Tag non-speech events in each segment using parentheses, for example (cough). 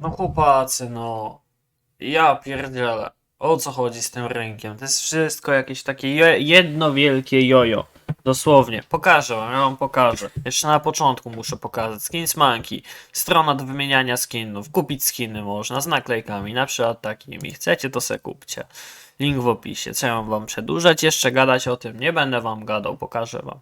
No chłopacy, no. Ja pierdzielę. O co chodzi z tym rynkiem? To jest wszystko jakieś takie je, jedno wielkie jojo. Dosłownie. Pokażę wam, ja wam pokażę. Jeszcze na początku muszę pokazać. Skins Monkey. Strona do wymieniania skinów. Kupić skiny można z naklejkami, na przykład takimi. Chcecie, to se kupcie. Link w opisie. Co ja wam przedłużać? Jeszcze gadać o tym? Nie będę wam gadał, pokażę wam.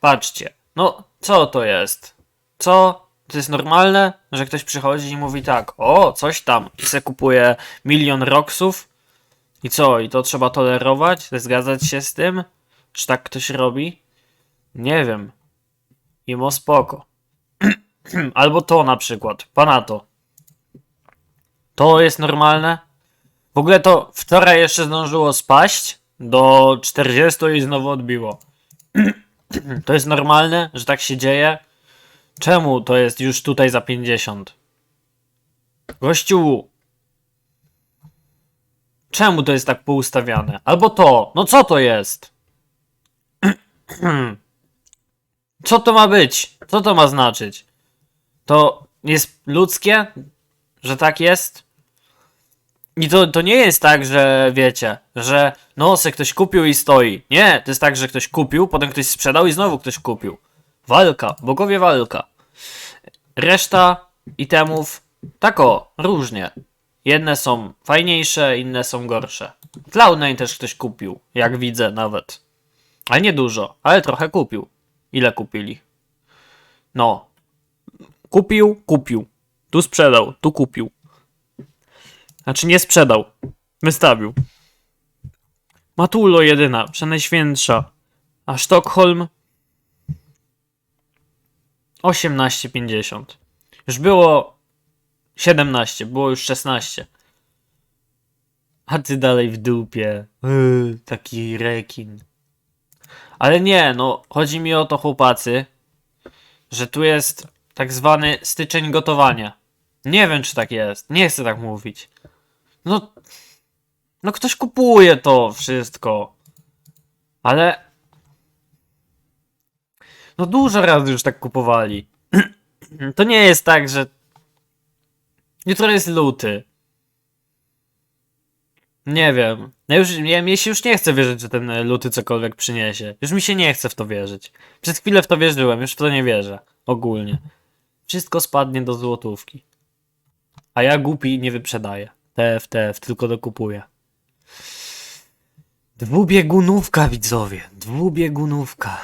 Patrzcie. No, co to jest? Co? To jest normalne, że ktoś przychodzi i mówi tak, o, coś tam, i se kupuje milion roksów i co, i to trzeba tolerować? Zgadzać się z tym? Czy tak ktoś robi? Nie wiem. Imo spoko. (clears throat) Albo to na przykład, pana to. To jest normalne? W ogóle to wczoraj jeszcze zdążyło spaść do 40 i znowu odbiło. (clears throat) to jest normalne, że tak się dzieje? Czemu to jest już tutaj za 50? Gościu! Czemu to jest tak poustawiane? Albo to! No co to jest? (clears throat) Co to ma być? Co to ma znaczyć? To jest ludzkie? Że tak jest? I to, to nie jest tak, że wiecie, że no se ktoś kupił i stoi. Nie, to jest tak, że ktoś kupił, potem ktoś sprzedał i znowu ktoś kupił. Walka, bogowie walka. Reszta itemów tak o, różnie. Jedne są fajniejsze, inne są gorsze. Cloud9 też ktoś kupił, jak widzę nawet. Ale nie dużo, ale trochę kupił. Ile kupili? No. Kupił, kupił. Tu sprzedał, tu kupił. Znaczy nie sprzedał. Wystawił. Matullo jedyna, przenajświętsza. A Sztokholm 18,50. Już było 17, było już 16. A ty dalej w dupie. Yy, taki rekin. Ale nie, no, chodzi mi o to, chłopacy, że tu jest tak zwany styczeń gotowania. Nie wiem, czy tak jest. Nie chcę tak mówić. No, no ktoś kupuje to wszystko. Ale no dużo razy już tak kupowali. (clears throat) To nie jest tak, że jutro jest luty. Nie wiem. Ja już, ja, mi się już nie chce wierzyć, że ten luty cokolwiek przyniesie. Już mi się nie chce w to wierzyć. Przez chwilę w to wierzyłem, już w to nie wierzę. Ogólnie. Wszystko spadnie do złotówki. A ja głupi nie wyprzedaję. TF, tylko dokupuję. Dwubiegunówka, widzowie. Dwubiegunówka.